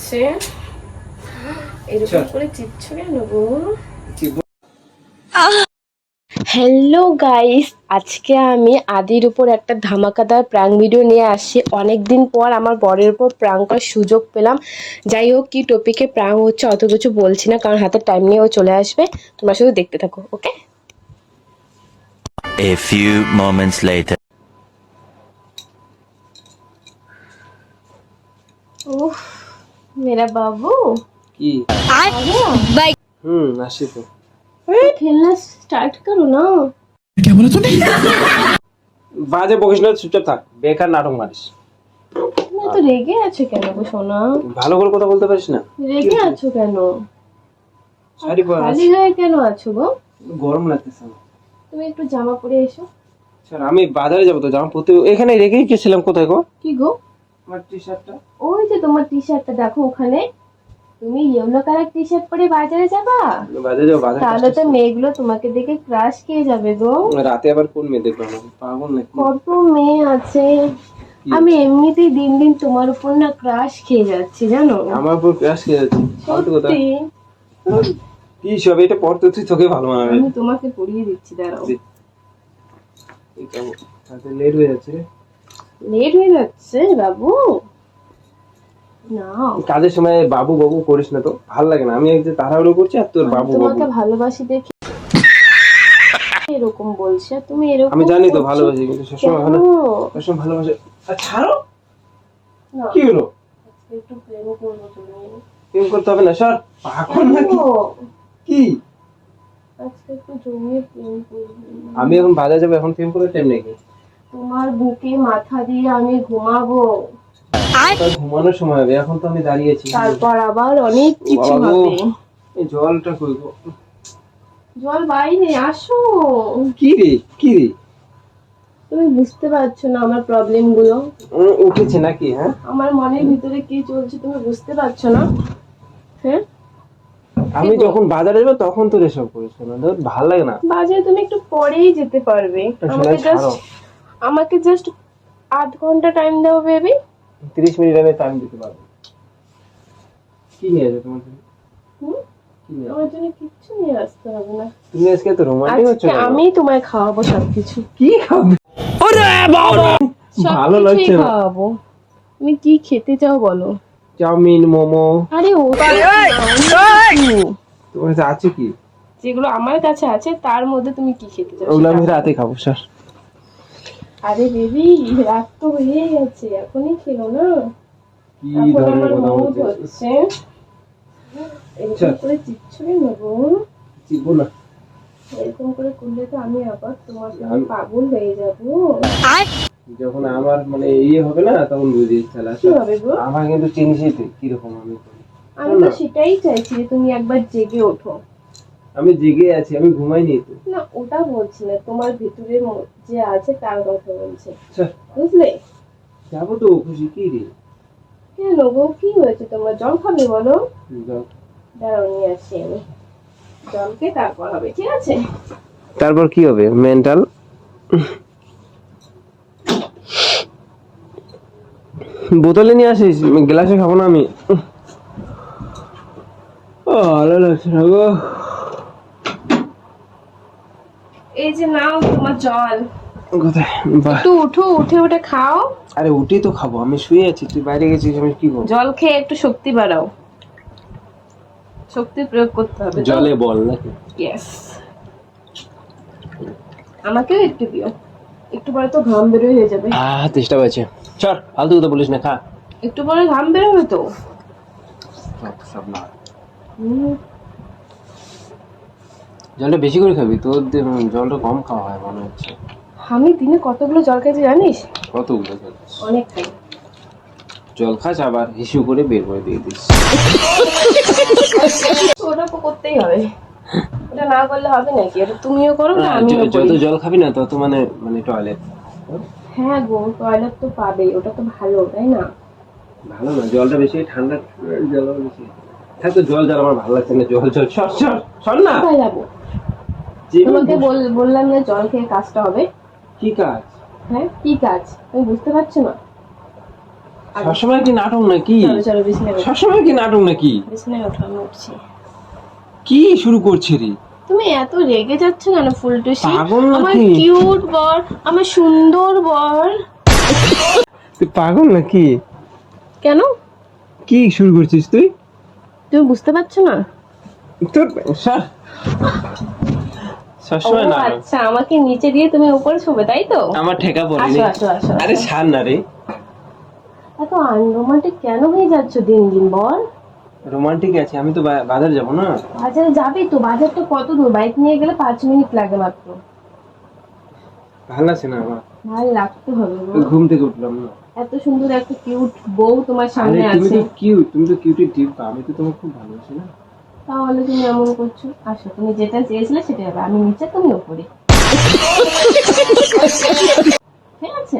হচ্ছে এরকম করে চিপছো কেন গো হ্যালো গাইস আজকে আমি আদির উপর একটা ধামাকাদার প্রাং ভিডিও নিয়ে আসি অনেক দিন পর আমার বরের উপর প্রাং করার সুযোগ পেলাম। যাই হোক কি টপিকে প্রাং হচ্ছে অত কিছু বলছি না কারণ হাতে টাইম নিয়ে ও চলে আসবে। তোমরা শুধু দেখতে থাকো ওকে A few moments later. এরা বাবু? কি? বাই। হুম আসি তো। খেলনা স্টার্ট করো না। কে বলে তুমি বাজে বকিস না চুপচাপ থাক। বেকার নাটক মারিস। না তো রেগে কেন গো সোনা? ভালো করে কথা বলতে পারিস না? রেগে আছো কেন? শাড়ি পরা খালি কেন আছো গো? গরম লাগতেছে। তুমি একটু জামা পরে এসো। স্যার আমি বাজারে যাব তো জামা পরতে এখানে রেখেই গেছিলাম কোথায় গো? কি গো? আমার টি শার্টটা ওই যে তোমার টি শার্টটা দেখো ওখানে। তুমি ইয়েলো কালার টি শার্ট পরে বাজারে যাবা? বাজারে যাব বাজারে তাহলে তো মেয়েগুলো তোমাকে দেখে ক্রাশ খেয়ে যাবে গো। রাতে আবার কোন মেয়ে দেখব আমাকে? পাগল নাকি? কত মেয়ে আছে। আমি এমনিতেই দিন দিন তোমার উপর না ক্রাশ খেয়ে যাচ্ছি জানো? আমার উপর ক্রাশ খেয়ে যাচ্ছে? ফালতু কথা। কি সব এটা পড়তে তুই তোকে ভালো মানাবে। আমি তোমাকে পরিয়ে দিচ্ছি দাঁড়াও। লেট হয়ে যাচ্ছে রে। লেট হয়ে যাচ্ছে বাবু। না কাজের সময় বাবু বাবু করিস না তো ভালো লাগে না। আমি এক যে তাড়াহুড়ো করছি আর তোর বাবু বাবু তোমাকে ভালোবাসি দেখে। এরকম বলছে? তুমি এরকম আমি জানি তো ভালোবাসি কিন্তু সবসময়? ভালো সবসময় ভালোবাসে। ছাড়ো। কি হলো? একটু প্রেম করব তুমি। প্রেম করতে হবে না পাগল নাকি? ও, কি? আজকে একটু জমিয়ে প্রেম করব। আমি এখন বাজারে যাব এখন প্রেম করে টাইম নাকি? তোমার বুকে মাথা দিয়ে আমি ঘুমাবো। ঘুমানোর সময় হবে এখন তো আমি দাঁড়িয়েছি। তারপর আবার অনেক কিছু হবে। জলটা কই গো? জল বাইরে আসো। কি রে কি রে? তুমি বুঝতে পারছ না আমার প্রবলেমগুলো উঠেছে নাকি হ্যাঁ? আমার মনের ভিতরে কি চলছে তুমি বুঝতে পারছ না? হ্যাঁ? আমি যখন বাজারে যাব তখন তোর এসব করিস না ধর ভালো লাগে না। বাজারে তুমি একটু পরেই যেতে পারবে। আমাকে জাস্ট আমাকে জাস্ট আধ ঘণ্টা টাইম দাও বেবি তিরিশ মিনিট আমি টাইম দিতে পারব। কি নিয়ে যাবে তোমার জন্য? কি নিয়ে আমার জন্য কিচ্ছু নিয়ে আসতে হবে না। তুমি আজকে তো রোমান্টিক হচ্ছ আমি তোমায় খাওয়াবো সবকিছু। কি খাবে? ভালো লাগছে না। খাওয়াবো। তুমি কি খেতে চাও বলো? চাউমিন মোমো। আরে ও তোমার কাছে আছে কি? যেগুলো আমার কাছে আছে তার মধ্যে তুমি কি খেতে চাও ওগুলো আমি রাতে খাব স্যার। আরে বেবি রাত তো হয়ে গেছে এখনই খেলো না? কি এখন ধরনের আমার হচ্ছে এরকম আচ্ছা। করে চিচ্ছুরি নেব। চিকু না। এরকম করে করলে তো আমি আবার তোমার জন্য পাগল হয়ে যাব। যখন আমার মানে ইয়ে হবে না তখন কি হবে আমার কিন্তু চিনিসই তুই কীরকম আমি আমি তো সেটাই চাইছি যে তুমি একবার জেগে ওঠো। আমি জেগে আছি আমি ঘুমাইনি তো। না ওটা বলছি না তোমার ভিতরে যে আছে তার কথা বলছি। বুঝলে? যাব তো খুশি কি রে? কেন গো কি হয়েছে তোমার? জল খাবে বলো? যাও। দাঁড়াও নিয়ে আসি আমি। জলকে তারপর হবে ঠিক আছে? তারপর কি হবে? মেন্টাল? বোতলে নিয়ে আসিস গ্লাসে খাব না আমি। ও, ভালো লাগছে না গো। এই যে নাও তোমার জল। কোথায়? একটু উঠো উঠে উঠে খাও। আরে উঠে তো খাব আমি শুয়ে আছি তুই বাইরে গেছিস আমি কি করব? জল খেয়ে একটু শক্তি বাড়াও। শক্তি প্রয়োগ করতে হবে জলে বল নাকি? ইয়েস আমাকেও একটু দিও। একটু পরে তো ঘাম বেরোয় হয়ে যাবে। আহ চেষ্টা পাচ্ছে চল ফালতু কথা বলিস না খা। একটু পরে ঘাম বেরোবে তো? সব না। হুম, জলটা বেশি করে খাবি তোর জলটা কম খাওয়া হয় মনে হচ্ছে। আমি দিনে কতগুলো জল খেয়েছি জানিস? কতগুলো খাচ্ছিস? অনেক খাই জল খাস আবার হিসু করে বের করে দিয়ে দিস। ওটা তো করতেই হবে। ওটা না করলে হবে নাকি? এটা তুমিও করো না না, আমিও করি যত জল খাবি না তত মানে মানে টয়লেট হ্যাঁ গো টয়লেট তো পাবেই ওটা তো ভালো তাই না? ভালো না জলটা বেশি ঠান্ডা জল বেশি। থাক তো জল জল আমার ভালো লাগছে না জল জল সর সর সর না। কোথায় যাব? তোমাকে বললাম যে জল খেয়ে কাজটা হবে। কি কাজ? হ্যাঁ কি কাজ? তুমি বুঝতে পারছ না? সবসময় কি নাটক নাকি। সবসময় কি নাটক নাকি? উঠছি। কি শুরু করছে রে? তুমি এত রেগে যাচ্ছ কেন ফুলটুসি? আমার কিউট বর আমার সুন্দর বর। তুই পাগল নাকি? কেন? কি শুরু করছিস তুই? তুমি বুঝতে পারছ না? সবসময় আচ্ছা আমাকে নিচে দিয়ে তুমি উপরে শোবে তাই তো? আমার ঠেকা পড়েনি। আরে ছাড় না রে। এত আনরোমান্টিক কেন হয়ে যাচ্ছ দিন দিন বল? রোমান্টিক আছে আমি তো বাজার যাব না। বাজারে যাবি তো? বাজারটা কত দূর? বাইক নিয়ে গেলে পাঁচ মিনিট লাগে মাত্র। ভালো আছে না আমার। ভালো লাগতে হবে ঘুম থেকে উঠলাম না। এত সুন্দর একটা কিউট বউ তোমার সামনে আছে তুমি তো কিউট তুমি তো কিউটি টিপ আমি তো তোমাকে খুব ভালোবাসি না। তাহলে তুমি এমন করছ? আসো তুমি যেটা চেয়েছিলে সেটা হবে আমি নিচে তুমি উপরে ঠিক আছে?